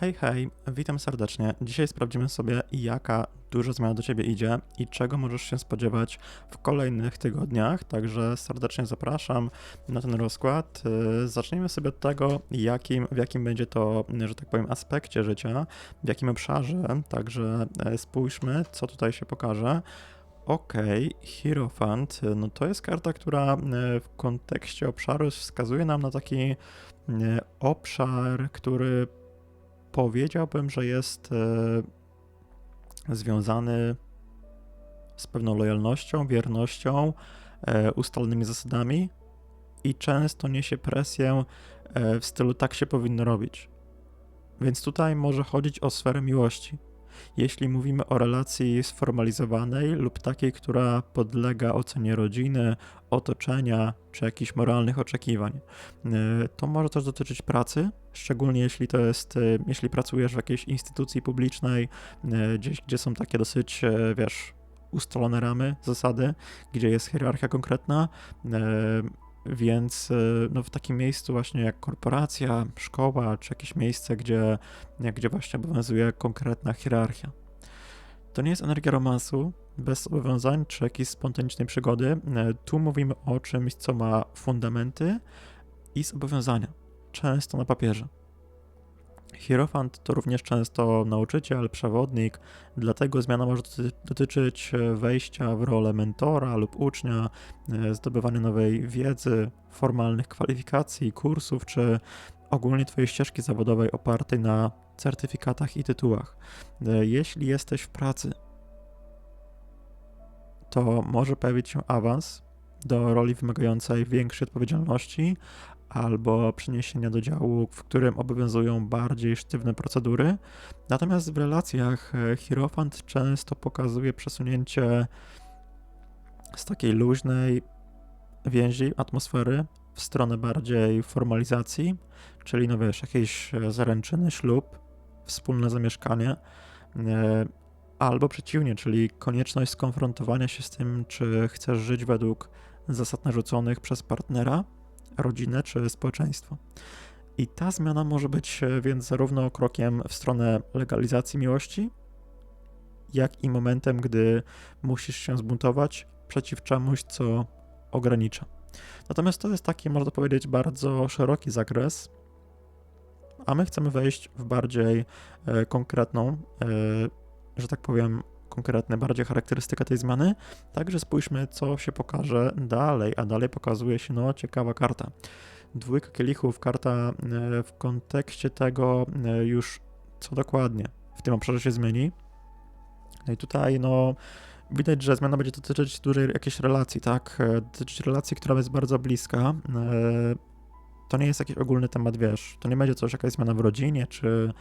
Hej, hej, witam serdecznie. Dzisiaj sprawdzimy sobie, jaka duża zmiana do Ciebie idzie i czego możesz się spodziewać w kolejnych tygodniach. Także serdecznie zapraszam na ten rozkład. Yy, Zacznijmy sobie od tego, jakim, w jakim będzie to, że tak powiem, aspekcie życia, w jakim obszarze. Także e, spójrzmy, co tutaj się pokaże. Ok, Hierophant, no to jest karta, która e, w kontekście obszaru wskazuje nam na taki e, obszar, który powiedziałbym, że jest e, związany z pewną lojalnością, wiernością, e, ustalonymi zasadami i często niesie presję e, w stylu tak się powinno robić. Więc tutaj może chodzić o sferę miłości. Jeśli mówimy o relacji sformalizowanej lub takiej, która podlega ocenie rodziny, otoczenia czy jakichś moralnych oczekiwań, e, to może też dotyczyć pracy, szczególnie jeśli to jest, e, jeśli pracujesz w jakiejś instytucji publicznej, e, gdzieś, gdzie są takie dosyć, wiesz, ustalone ramy, zasady, gdzie jest hierarchia konkretna, więc no, w takim miejscu właśnie jak korporacja, szkoła, czy jakieś miejsce, gdzie, gdzie właśnie obowiązuje konkretna hierarchia. To nie jest energia romansu, bez zobowiązań, czy jakiejś spontanicznej przygody. Tu mówimy o czymś, co ma fundamenty i zobowiązania, często na papierze. Hierofant to również często nauczyciel, przewodnik, dlatego zmiana może dotyczyć wejścia w rolę mentora lub ucznia, e, zdobywania nowej wiedzy, formalnych kwalifikacji, kursów, czy ogólnie Twojej ścieżki zawodowej opartej na certyfikatach i tytułach. E, jeśli jesteś w pracy, to może pojawić się awans do roli wymagającej większej odpowiedzialności, albo przeniesienia do działu, w którym obowiązują bardziej sztywne procedury. Natomiast w relacjach e, Hierofant często pokazuje przesunięcie z takiej luźnej więzi, atmosfery w stronę bardziej formalizacji, czyli no wiesz, jakieś e, zaręczyny, ślub, wspólne zamieszkanie, e, albo przeciwnie, czyli konieczność skonfrontowania się z tym, czy chcesz żyć według zasad narzuconych przez partnera, rodzinę czy społeczeństwo. I ta zmiana może być e, więc zarówno krokiem w stronę legalizacji miłości, jak i momentem, gdy musisz się zbuntować przeciw czemuś, co ogranicza. Natomiast to jest taki, można powiedzieć, bardzo szeroki zakres, a my chcemy wejść w bardziej e, konkretną, e, że tak powiem, konkretne, bardziej charakterystyka tej zmiany. Także spójrzmy, co się pokaże dalej, a dalej pokazuje się, no, ciekawa karta. Dwójka kielichów, karta e, w kontekście tego e, już, co dokładnie w tym obszarze się zmieni. No i tutaj, no, widać, że zmiana będzie dotyczyć dużej jakiejś relacji, tak? E, dotyczyć relacji, która jest bardzo bliska to nie jest jakiś ogólny temat, wiesz, to nie będzie coś, jakaś zmiana w rodzinie, czy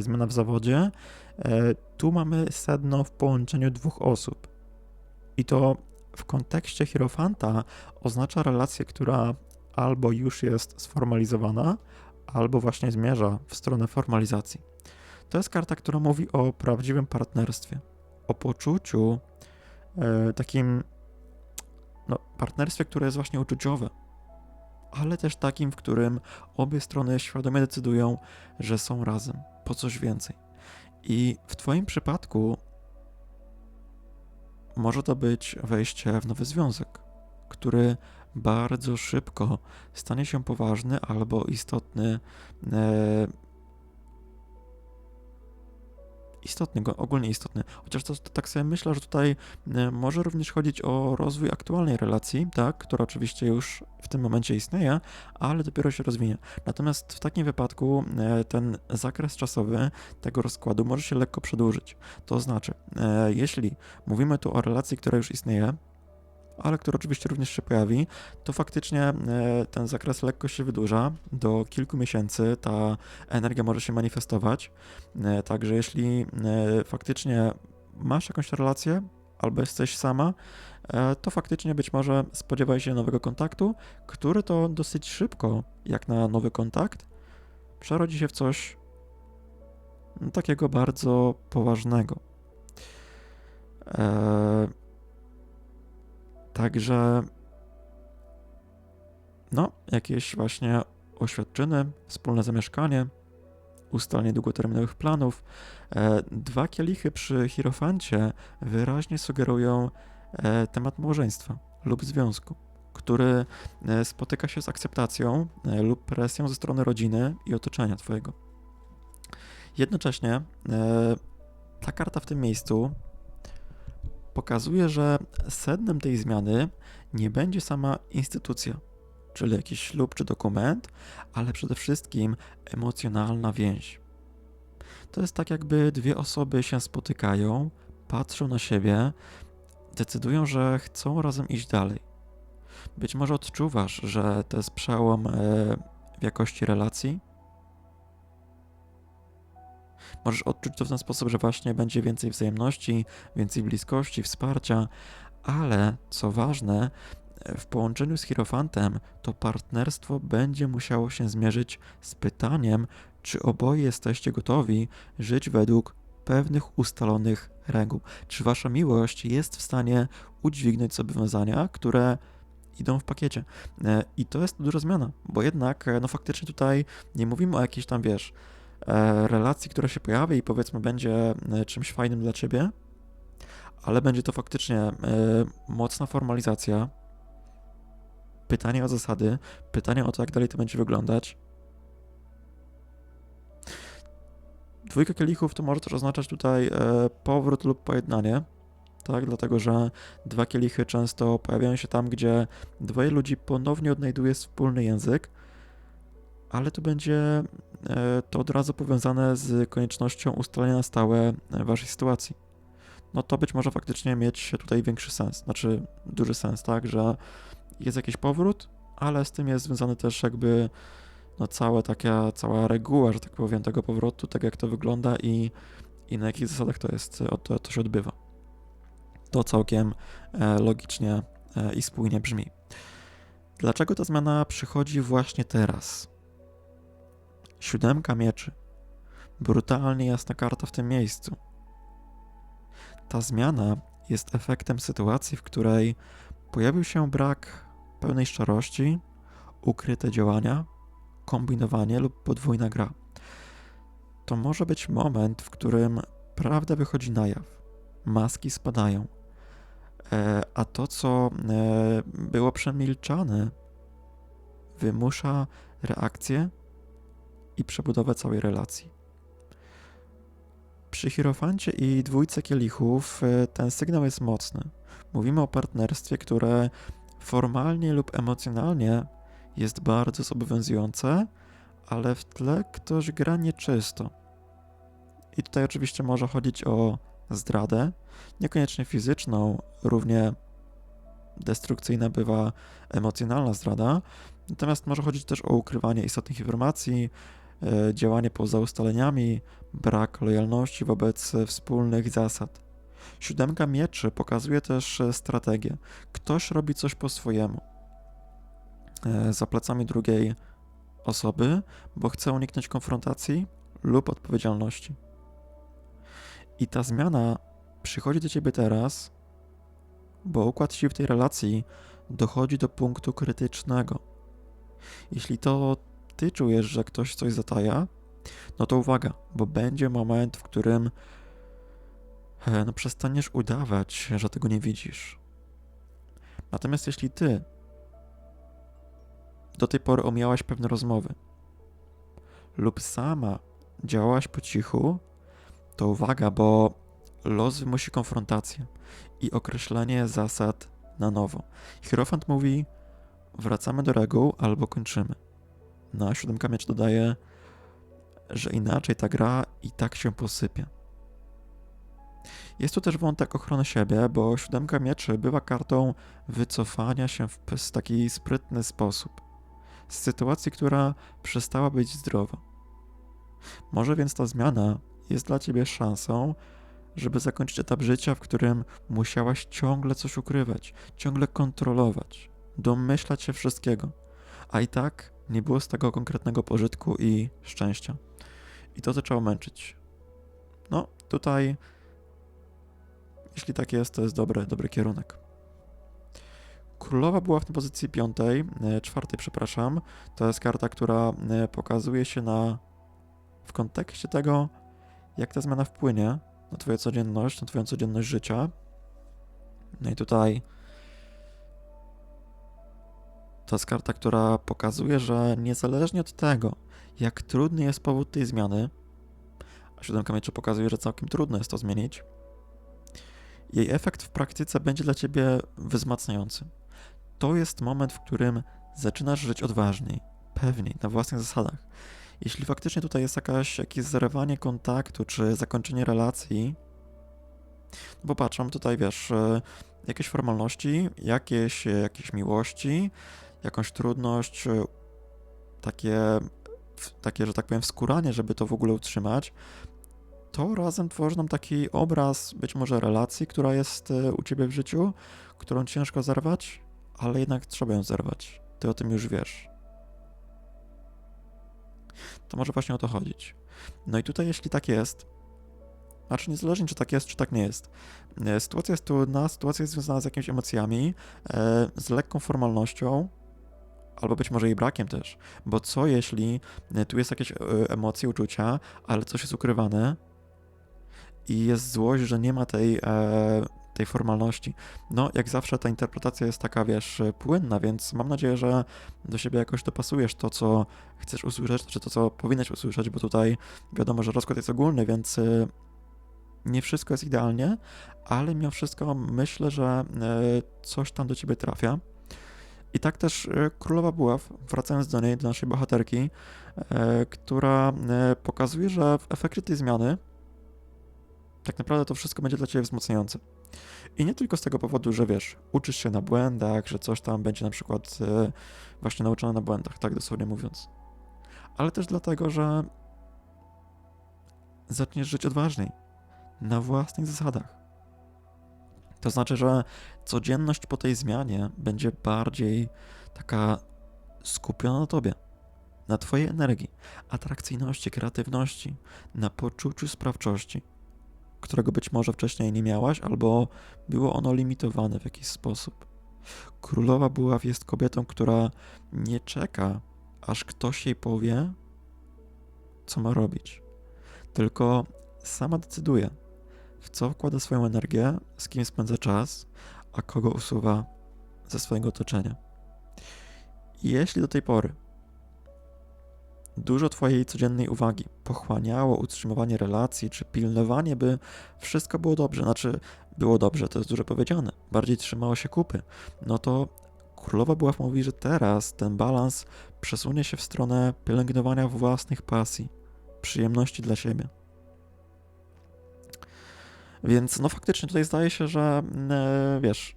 zmiana w zawodzie. E, tu mamy sedno w połączeniu dwóch osób. I to w kontekście hierofanta oznacza relację, która albo już jest sformalizowana, albo właśnie zmierza w stronę formalizacji. To jest karta, która mówi o prawdziwym partnerstwie, o poczuciu e, takim no, partnerstwie, które jest właśnie uczuciowe, ale też takim, w którym obie strony świadomie decydują, że są razem po coś więcej. I w Twoim przypadku może to być wejście w nowy związek, który bardzo szybko stanie się poważny albo istotny istotny, ogólnie istotny. Chociaż to, to, tak sobie myślę, że tutaj e, może również chodzić o rozwój aktualnej relacji, tak, która oczywiście już w tym momencie istnieje, ale dopiero się rozwinie. Natomiast w takim wypadku e, ten zakres czasowy tego rozkładu może się lekko przedłużyć. To znaczy, e, jeśli mówimy tu o relacji, która już istnieje, ale który oczywiście również się pojawi, to faktycznie e, ten zakres lekko się wydłuża. Do kilku miesięcy ta energia może się manifestować. E, także jeśli e, faktycznie masz jakąś relację albo jesteś sama, to faktycznie być może spodziewaj się nowego kontaktu, który to dosyć szybko, jak na nowy kontakt, przerodzi się w coś takiego bardzo poważnego. Eee, Także no, jakieś właśnie oświadczyny, wspólne zamieszkanie, ustalenie długoterminowych planów. E, dwa kielichy przy hierofancie wyraźnie sugerują e, temat małżeństwa lub związku, który e, spotyka się z akceptacją lub presją ze strony rodziny i otoczenia Twojego. Jednocześnie ta karta w tym miejscu pokazuje, że sednem tej zmiany nie będzie sama instytucja, czyli jakiś ślub czy dokument, ale przede wszystkim emocjonalna więź. To jest tak, jakby dwie osoby się spotykają, patrzą na siebie, decydują, że chcą razem iść dalej. Być może odczuwasz, że to jest przełom e, w jakości relacji. Możesz odczuć to w ten sposób, że właśnie będzie więcej wzajemności, więcej bliskości, wsparcia, ale co ważne, w połączeniu z Hierofantem to partnerstwo będzie musiało się zmierzyć z pytaniem, czy oboje jesteście gotowi żyć według pewnych ustalonych reguł. Czy wasza miłość jest w stanie udźwignąć zobowiązania, które idą w pakiecie. E, I to jest duża zmiana, bo jednak, e, no faktycznie tutaj nie mówimy o jakiejś tam, wiesz, relacji, która się pojawi i powiedzmy będzie czymś fajnym dla ciebie, ale będzie to faktycznie mocna formalizacja, pytanie o zasady, pytanie o to, jak dalej to będzie wyglądać. Dwójka kielichów to może też oznaczać tutaj powrót lub pojednanie, tak? Dlatego, że dwa kielichy często pojawiają się tam, gdzie dwoje ludzi ponownie odnajduje wspólny język, ale to będzie e, to od razu powiązane z koniecznością ustalenia na stałe e, waszej sytuacji. No to być może faktycznie mieć tutaj większy sens, znaczy duży sens, tak, że jest jakiś powrót, ale z tym jest związany też jakby no cała taka, cała reguła, że tak powiem, tego powrotu, tak jak to wygląda i, i na jakich zasadach to jest, to, to się odbywa. To całkiem e, logicznie i spójnie brzmi. Dlaczego ta zmiana przychodzi właśnie teraz? Siódemka mieczy. Brutalnie jasna karta w tym miejscu. Ta zmiana jest efektem sytuacji, w której pojawił się brak pełnej szczerości, ukryte działania, kombinowanie lub podwójna gra. To może być moment, w którym prawda wychodzi na jaw, maski spadają, E, a to, co e, było przemilczane, wymusza reakcję i przebudowę całej relacji. Przy Hierofancie i dwójce kielichów e, ten sygnał jest mocny. Mówimy o partnerstwie, które formalnie lub emocjonalnie jest bardzo zobowiązujące, ale w tle ktoś gra nieczysto. I tutaj oczywiście może chodzić o zdradę, niekoniecznie fizyczną, równie destrukcyjna bywa emocjonalna zdrada, natomiast może chodzić też o ukrywanie istotnych informacji, działanie poza ustaleniami, brak lojalności wobec wspólnych zasad. Siódemka mieczy pokazuje też e, strategię. Ktoś robi coś po swojemu, e, za plecami drugiej osoby, bo chce uniknąć konfrontacji lub odpowiedzialności. I ta zmiana przychodzi do ciebie teraz, bo układ sił w tej relacji dochodzi do punktu krytycznego. Jeśli to ty czujesz, że ktoś coś zataja, no to uwaga, bo będzie moment, w którym e, no, przestaniesz udawać, że tego nie widzisz. Natomiast jeśli ty do tej pory omijałaś pewne rozmowy lub sama działałaś po cichu, to uwaga, bo los wymusi konfrontację i określenie zasad na nowo. Hierofant mówi: wracamy do reguł albo kończymy. No a siódemka miecz dodaje, że inaczej ta gra i tak się posypie. Jest tu też wątek ochrony siebie, bo siódemka mieczy była kartą wycofania się w taki sprytny sposób z sytuacji, która przestała być zdrowa. Może więc ta zmiana jest dla ciebie szansą, żeby zakończyć etap życia, w którym musiałaś ciągle coś ukrywać, ciągle kontrolować, domyślać się wszystkiego, a i tak nie było z tego konkretnego pożytku i szczęścia. I to zaczęło męczyć. No, tutaj, jeśli tak jest, to jest dobry, dobry kierunek. Królowa była w tej pozycji piątej, e, czwartej, przepraszam. To jest karta, która e, pokazuje się na w kontekście tego, jak ta zmiana wpłynie na Twoją codzienność, na Twoją codzienność życia. No i tutaj to jest karta, która pokazuje, że niezależnie od tego, jak trudny jest powód tej zmiany, a siódemka mieczy pokazuje, że całkiem trudno jest to zmienić, jej efekt w praktyce będzie dla ciebie wzmacniający. To jest moment, w którym zaczynasz żyć odważniej, pewniej, na własnych zasadach. Jeśli faktycznie tutaj jest jakaś, jakieś zerwanie kontaktu, czy zakończenie relacji, no bo patrzę, tutaj wiesz, e, jakieś formalności, jakieś, jakieś miłości, jakąś trudność, takie, takie, że tak powiem, wskuranie, żeby to w ogóle utrzymać, to razem tworzy nam taki obraz być może relacji, która jest e, u ciebie w życiu, którą ciężko zerwać, ale jednak trzeba ją zerwać. Ty o tym już wiesz. To może właśnie o to chodzić. No i tutaj, jeśli tak jest, znaczy niezależnie czy tak jest, czy tak nie jest, e, sytuacja jest trudna, sytuacja jest związana z jakimiś emocjami, e, z lekką formalnością, albo być może jej brakiem też, bo co jeśli tu jest jakieś emocje, uczucia, ale coś jest ukrywane, i jest złość, że nie ma tej, e, tej formalności. No, jak zawsze ta interpretacja jest taka, wiesz, płynna, więc mam nadzieję, że do siebie jakoś dopasujesz to, co chcesz usłyszeć, czy to, co powinieneś usłyszeć, bo tutaj wiadomo, że rozkład jest ogólny, więc e, nie wszystko jest idealnie, ale mimo wszystko myślę, że e, coś tam do ciebie trafia. I tak też e, Królowa Buław, wracając do niej, do naszej bohaterki, e, która e, pokazuje, że w efekcie tej zmiany tak naprawdę to wszystko będzie dla ciebie wzmacniające. I nie tylko z tego powodu, że wiesz, uczysz się na błędach, że coś tam będzie na przykład właśnie nauczone na błędach, tak dosłownie mówiąc. Ale też dlatego, że zaczniesz żyć odważniej, na własnych zasadach. To znaczy, że codzienność po tej zmianie będzie bardziej taka skupiona na tobie, na twojej energii, atrakcyjności, kreatywności, na poczuciu sprawczości którego być może wcześniej nie miałaś, albo było ono limitowane w jakiś sposób. Królowa Buław jest kobietą, która nie czeka, aż ktoś jej powie, co ma robić, tylko sama decyduje, w co wkłada swoją energię, z kim spędza czas, a kogo usuwa ze swojego otoczenia. Jeśli do tej pory Dużo Twojej codziennej uwagi pochłaniało utrzymywanie relacji czy pilnowanie, by wszystko było dobrze. Znaczy, było dobrze, to jest dużo powiedziane. Bardziej trzymało się kupy. No to Królowa Buław mówi, że teraz ten balans przesunie się w stronę pielęgnowania własnych pasji, przyjemności dla siebie. Więc no faktycznie tutaj zdaje się, że e, wiesz,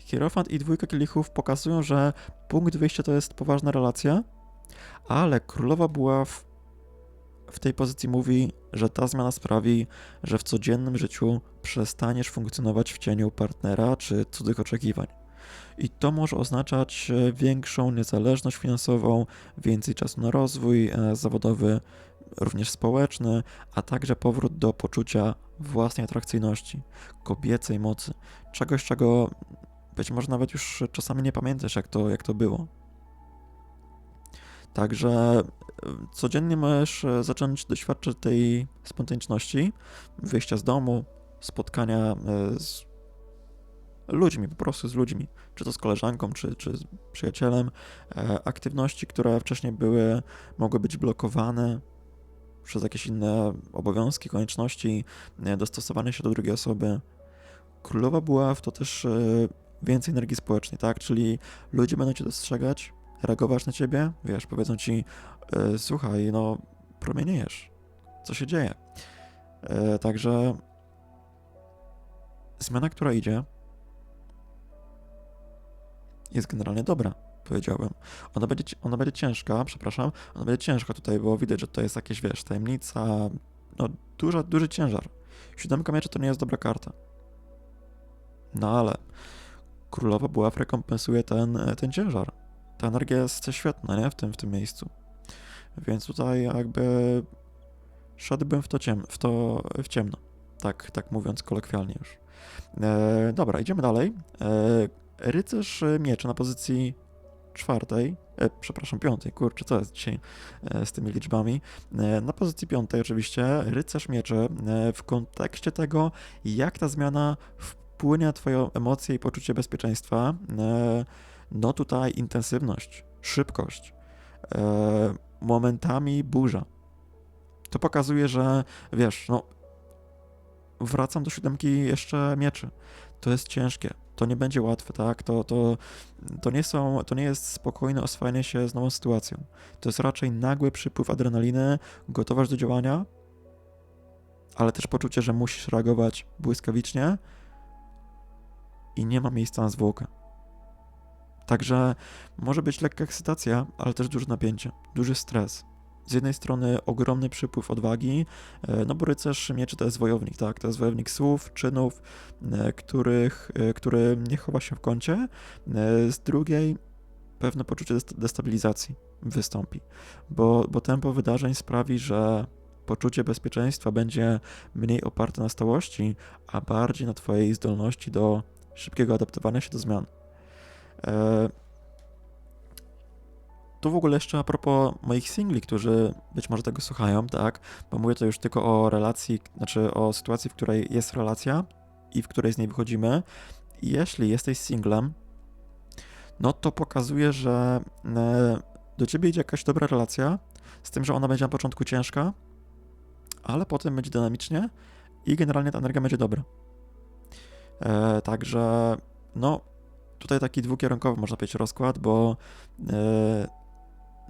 Hierofant i dwójka kielichów pokazują, że punkt wyjścia to jest poważna relacja, ale królowa była w, w tej pozycji mówi, że ta zmiana sprawi, że w codziennym życiu przestaniesz funkcjonować w cieniu partnera czy cudzych oczekiwań. I to może oznaczać e, większą niezależność finansową, więcej czasu na rozwój e, zawodowy, również społeczny, a także powrót do poczucia własnej atrakcyjności, kobiecej mocy, czegoś, czego być może nawet już czasami nie pamiętasz, jak to, jak to było. Także e, codziennie możesz zacząć doświadczać tej spontaniczności, wyjścia z domu, spotkania z ludźmi, po prostu z ludźmi, czy to z koleżanką, czy, czy z przyjacielem, aktywności, które wcześniej były, mogły być blokowane przez jakieś inne obowiązki, konieczności, dostosowanie się do drugiej osoby. Królowa była w to też więcej energii społecznej, tak? Czyli ludzie będą cię dostrzegać, reagować na ciebie, wiesz, powiedzą ci, e, słuchaj, no, promieniejesz, co się dzieje. E, także zmiana, która idzie, jest generalnie dobra, powiedziałbym. Ona będzie, ona będzie ciężka, przepraszam, ona będzie ciężka tutaj, bo widać, że to jest jakieś, wiesz, tajemnica, no, duża, duży ciężar. Siódemka mieczy to nie jest dobra karta. No ale królowa była rekompensuje ten, ten ciężar ta energia jest świetna, nie? W tym, w tym miejscu. Więc tutaj jakby szedłbym w to, ciem w, to w ciemno. Tak, tak mówiąc kolokwialnie już. E, dobra, idziemy dalej. E, rycerz mieczy na pozycji czwartej, e, przepraszam, piątej, kurczę, co jest dzisiaj e, z tymi liczbami. E, na pozycji piątej oczywiście rycerz mieczy e, w kontekście tego, jak ta zmiana wpłynie na twoje emocje i poczucie bezpieczeństwa. E, no tutaj intensywność, szybkość, e, momentami burza. To pokazuje, że wiesz, no wracam do siódemki jeszcze mieczy. To jest ciężkie, to nie będzie łatwe, tak? To, to, to, nie są, to nie jest spokojne oswajanie się z nową sytuacją. To jest raczej nagły przypływ adrenaliny, gotowość do działania, ale też poczucie, że musisz reagować błyskawicznie i nie ma miejsca na zwłokę. Także może być lekka ekscytacja, ale też duże napięcie, duży stres. Z jednej strony ogromny przypływ odwagi, e, no bo rycerz mieczy to jest wojownik, tak? To jest wojownik słów, czynów, e, których, e, który nie chowa się w kącie. Z drugiej pewne poczucie destabilizacji wystąpi, bo, bo tempo wydarzeń sprawi, że poczucie bezpieczeństwa będzie mniej oparte na stałości, a bardziej na Twojej zdolności do szybkiego adaptowania się do zmian. Tu w ogóle jeszcze a propos moich singli, którzy być może tego słuchają, tak, bo mówię to już tylko o relacji, znaczy o sytuacji, w której jest relacja i w której z niej wychodzimy. Jeśli jesteś singlem, no to pokazuje, że e, do ciebie idzie jakaś dobra relacja, z tym, że ona będzie na początku ciężka, ale potem będzie dynamicznie i generalnie ta energia będzie dobra. E, także, no, tutaj taki dwukierunkowy można powiedzieć rozkład, bo e,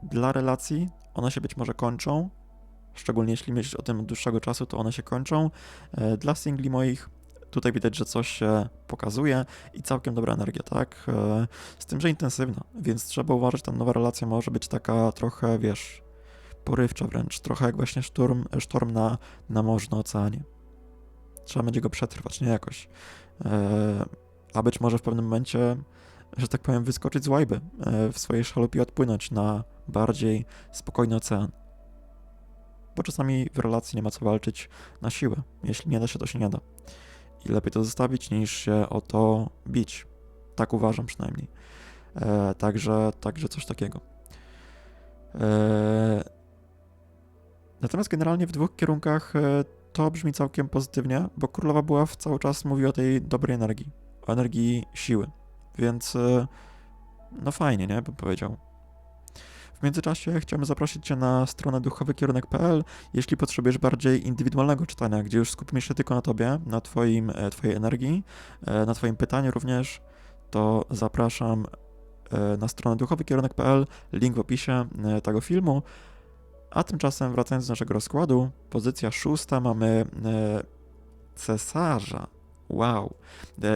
dla relacji one się być może kończą, szczególnie jeśli myślisz o tym od dłuższego czasu, to one się kończą. E, dla singli moich tutaj widać, że coś się pokazuje i całkiem dobra energia, tak? E, z tym, że intensywna, więc trzeba uważać, ta nowa relacja może być taka trochę, wiesz, porywcza wręcz, trochę jak właśnie szturm, sztorm na, na morzu, na oceanie. Trzeba będzie go przetrwać, nie jakoś. E, a być może w pewnym momencie, że tak powiem, wyskoczyć z łajby w swojej szalupie odpłynąć na bardziej spokojny ocean. Bo czasami w relacji nie ma co walczyć na siłę. Jeśli nie da się, to się nie da. I lepiej to zostawić, niż się o to bić. Tak uważam przynajmniej. E, także, także coś takiego. E, natomiast generalnie w dwóch kierunkach e, to brzmi całkiem pozytywnie, bo królowa była cały czas mówi o tej dobrej energii, o energii siły. Więc e, no fajnie, nie? Bym powiedział. W międzyczasie chciałbym zaprosić Cię na stronę duchowykierunek.pl, jeśli potrzebujesz bardziej indywidualnego czytania, gdzie już skupimy się tylko na Tobie, na twoim, e, Twojej energii, e, na Twoim pytaniu również, to zapraszam na stronę duchowykierunek.pl, link w opisie tego filmu. A tymczasem wracając do naszego rozkładu, pozycja szósta mamy cesarza. Wow.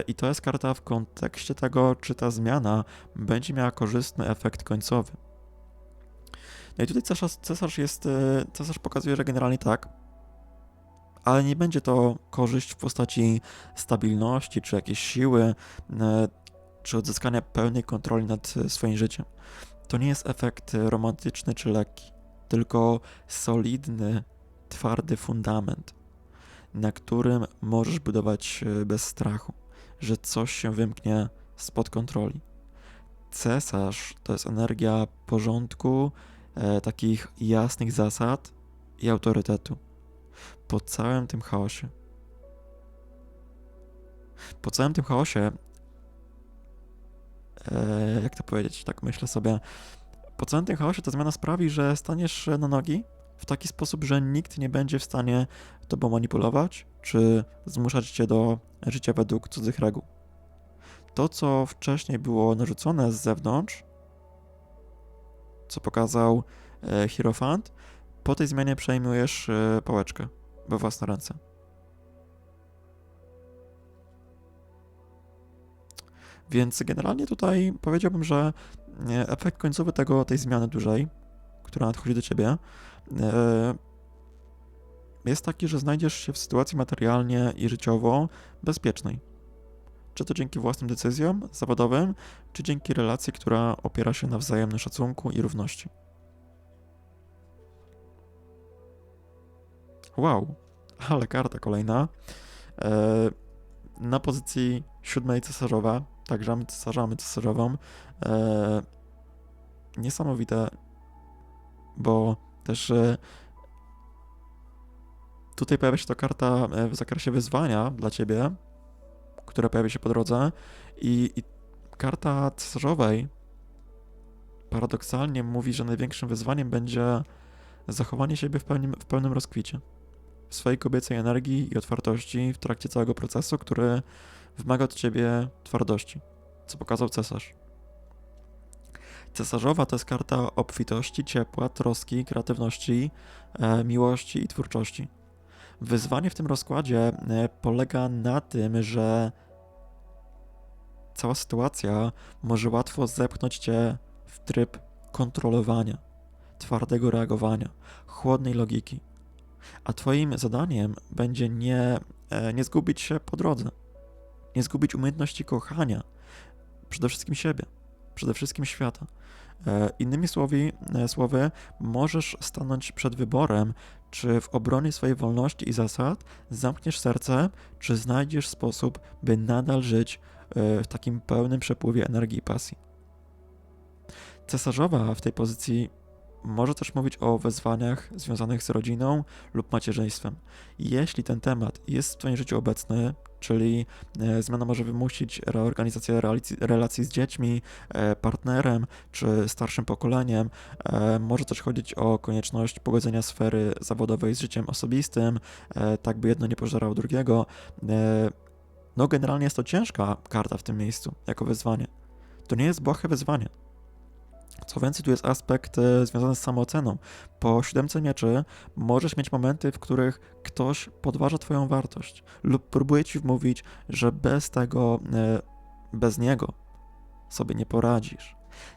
I to jest karta w kontekście tego, czy ta zmiana będzie miała korzystny efekt końcowy. No i tutaj cesarz, cesarz jest, e, cesarz pokazuje, że generalnie tak, ale nie będzie to korzyść w postaci stabilności, czy jakiejś siły, e, czy odzyskania pełnej kontroli nad e, swoim życiem. To nie jest efekt romantyczny czy lekki, tylko solidny, twardy fundament, na którym możesz budować bez strachu, że coś się wymknie spod kontroli. Cesarz to jest energia porządku, e, takich jasnych zasad i autorytetu po całym tym chaosie. Po całym tym chaosie, e, jak to powiedzieć, tak myślę sobie, po całym tym chaosie ta zmiana sprawi, że staniesz na nogi w taki sposób, że nikt nie będzie w stanie tobą manipulować, czy zmuszać cię do życia według cudzych reguł. To, co wcześniej było narzucone z zewnątrz, co pokazał e, Hierofant, po tej zmianie przejmujesz e, pałeczkę we własne ręce. Więc generalnie tutaj powiedziałbym, że e, efekt końcowy tego, tej zmiany dużej, która nadchodzi do ciebie, jest taki, że znajdziesz się w sytuacji materialnie i życiowo bezpiecznej. Czy to dzięki własnym decyzjom zawodowym, czy dzięki relacji, która opiera się na wzajemnym szacunku i równości. Wow, ale karta kolejna. E, na pozycji siódmej cesarzowa, także mamy cesarzami cesarzową. E, niesamowite, bo też e, tutaj pojawia się to karta e, w zakresie wyzwania dla ciebie, która pojawi się po drodze i, i karta cesarzowej paradoksalnie mówi, że największym wyzwaniem będzie zachowanie siebie w pełnym, w pełnym rozkwicie. Swojej kobiecej energii i otwartości w trakcie całego procesu, który wymaga od ciebie twardości, co pokazał cesarz. Cesarzowa to jest karta obfitości, ciepła, troski, kreatywności, e, miłości i twórczości. Wyzwanie w tym rozkładzie e, polega na tym, że cała sytuacja może łatwo zepchnąć cię w tryb kontrolowania, twardego reagowania, chłodnej logiki. A twoim zadaniem będzie nie, e, nie zgubić się po drodze, nie zgubić umiejętności kochania, przede wszystkim siebie, przede wszystkim świata. E, innymi słowy, e, słowy, możesz stanąć przed wyborem, czy w obronie swojej wolności i zasad zamkniesz serce, czy znajdziesz sposób, by nadal żyć w takim pełnym przepływie energii i pasji. Cesarzowa w tej pozycji może też mówić o wezwaniach związanych z rodziną lub macierzyństwem. Jeśli ten temat jest w Twoim życiu obecny, czyli e, zmiana może wymusić reorganizację relacji z dziećmi, e, partnerem czy starszym pokoleniem, e, może też chodzić o konieczność pogodzenia sfery zawodowej z życiem osobistym, tak by jedno nie pożerało drugiego. No, generalnie jest to ciężka karta w tym miejscu, jako wyzwanie. To nie jest błahe wyzwanie. Co więcej, tu jest aspekt e, związany z samooceną. Po siódemce mieczy możesz mieć momenty, w których ktoś podważa twoją wartość lub próbuje ci wmówić, że bez tego, e, bez niego sobie nie poradzisz.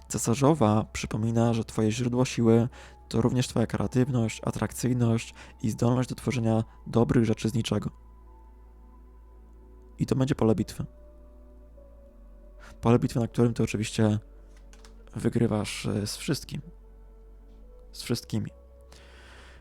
Cesarzowa przypomina, że twoje źródło siły to również twoja kreatywność, atrakcyjność i zdolność do tworzenia dobrych rzeczy z niczego. I to będzie pole bitwy. Pole bitwy, na którym ty oczywiście wygrywasz e, z wszystkim. Z wszystkimi.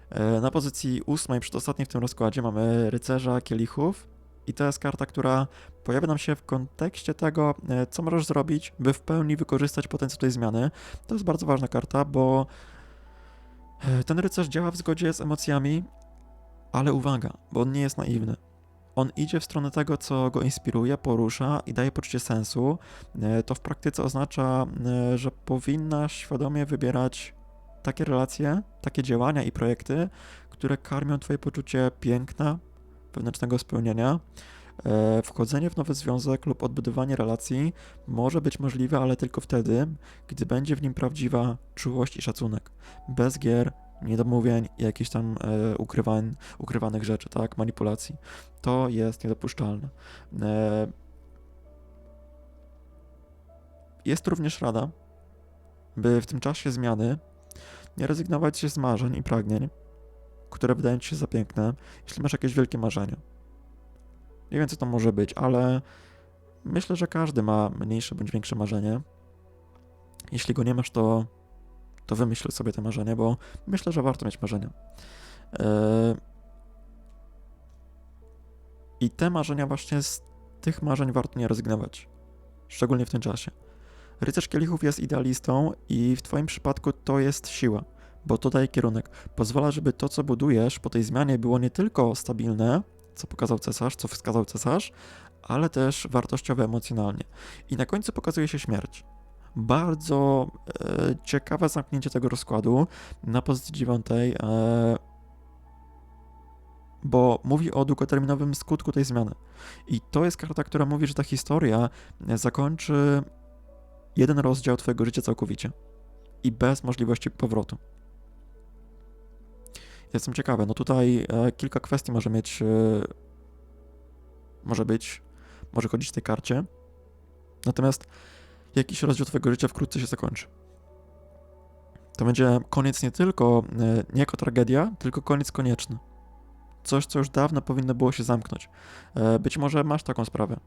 E, na pozycji ósmej, przedostatniej w tym rozkładzie, mamy rycerza kielichów. I to jest karta, która pojawia nam się w kontekście tego, e, co możesz zrobić, by w pełni wykorzystać potencjał tej zmiany. To jest bardzo ważna karta, bo ten rycerz działa w zgodzie z emocjami, ale uwaga, bo on nie jest naiwny on idzie w stronę tego, co go inspiruje, porusza i daje poczucie sensu, e, to w praktyce oznacza, e, że powinna świadomie wybierać takie relacje, takie działania i projekty, które karmią Twoje poczucie piękna, wewnętrznego spełnienia. E, wchodzenie w nowy związek lub odbudowanie relacji może być możliwe, ale tylko wtedy, gdy będzie w nim prawdziwa czułość i szacunek. Bez gier, niedomówień jakichś tam e, ukrywań, ukrywanych rzeczy, tak, manipulacji. To jest niedopuszczalne. E, jest również rada, by w tym czasie zmiany nie rezygnować się z marzeń i pragnień, które wydają ci się za piękne, jeśli masz jakieś wielkie marzenia. Nie wiem, co to może być, ale myślę, że każdy ma mniejsze bądź większe marzenie. Jeśli go nie masz, to to wymyśl sobie te marzenia, bo myślę, że warto mieć marzenia. E, I te marzenia, właśnie z tych marzeń warto nie rezygnować, szczególnie w tym czasie. Rycerz kielichów jest idealistą i w Twoim przypadku to jest siła, bo to daje kierunek. Pozwala, żeby to, co budujesz po tej zmianie, było nie tylko stabilne, co pokazał cesarz, co wskazał cesarz, ale też wartościowe emocjonalnie. I na końcu pokazuje się śmierć bardzo e, ciekawe zamknięcie tego rozkładu na pozycji dziewiątej, e, bo mówi o długoterminowym skutku tej zmiany. I to jest karta, która mówi, że ta historia zakończy jeden rozdział Twojego życia całkowicie i bez możliwości powrotu. Jestem ciekawy, no tutaj e, kilka kwestii może mieć, e, może być, może chodzić w tej karcie. Natomiast jakiś rozdział Twojego życia wkrótce się zakończy. To będzie koniec nie tylko, e, nie jako tragedia, tylko koniec konieczny. Coś, co już dawno powinno było się zamknąć. E, być może masz taką sprawę.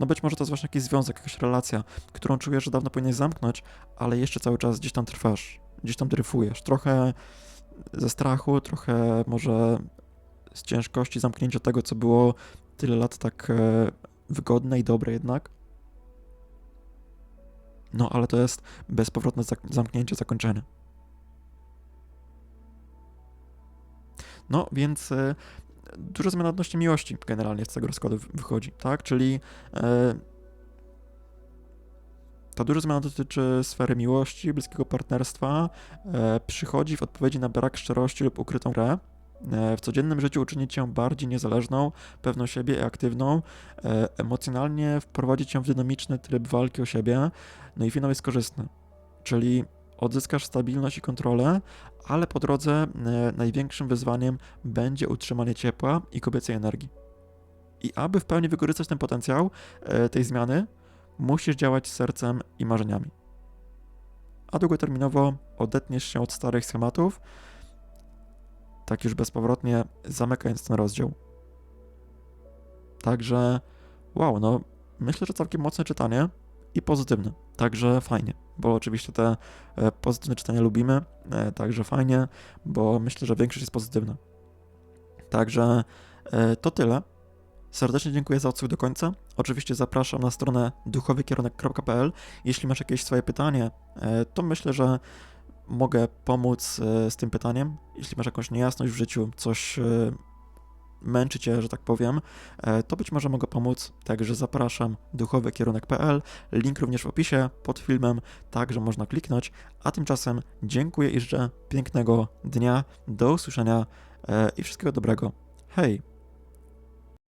No być może to jest właśnie jakiś związek, jakaś relacja, którą czujesz, że dawno powinieneś zamknąć, ale jeszcze cały czas gdzieś tam trwasz, gdzieś tam dryfujesz. Trochę ze strachu, trochę może z ciężkości zamknięcia tego, co było tyle lat tak e, wygodne i dobre jednak. No ale to jest bezpowrotne zamknięcie, zakończenie. No więc e, dużo zmian odnośnie miłości generalnie z tego rozkładu wy- wychodzi, tak? Czyli e, ta duża zmiana dotyczy sfery miłości, bliskiego partnerstwa, e, przychodzi w odpowiedzi na brak szczerości lub ukrytą grę. W codziennym życiu uczynić cię bardziej niezależną, pewną siebie i aktywną, emocjonalnie wprowadzić cię w dynamiczny tryb walki o siebie, no i finał jest korzystny, czyli odzyskasz stabilność i kontrolę, ale po drodze e, największym wyzwaniem będzie utrzymanie ciepła i kobiecej energii. I aby w pełni wykorzystać ten potencjał e, tej zmiany, musisz działać sercem i marzeniami. A długoterminowo odetniesz się od starych schematów, tak już bezpowrotnie zamykając ten rozdział. Także, wow, no myślę, że całkiem mocne czytanie i pozytywne. Także fajnie, bo oczywiście te e, pozytywne czytania lubimy, e, także fajnie, bo myślę, że większość jest pozytywna. Także e, to tyle. Serdecznie dziękuję za odsłuch do końca. Oczywiście zapraszam na stronę duchowykierunek.pl. Jeśli masz jakieś swoje pytanie, to myślę, że mogę pomóc z tym pytaniem. Jeśli masz jakąś niejasność w życiu, coś męczy cię, że tak powiem, e, to być może mogę pomóc. Także zapraszam duchowykierunek.pl. Link również w opisie pod filmem, także można kliknąć. A tymczasem dziękuję i życzę pięknego dnia. Do usłyszenia e, i wszystkiego dobrego. Hej!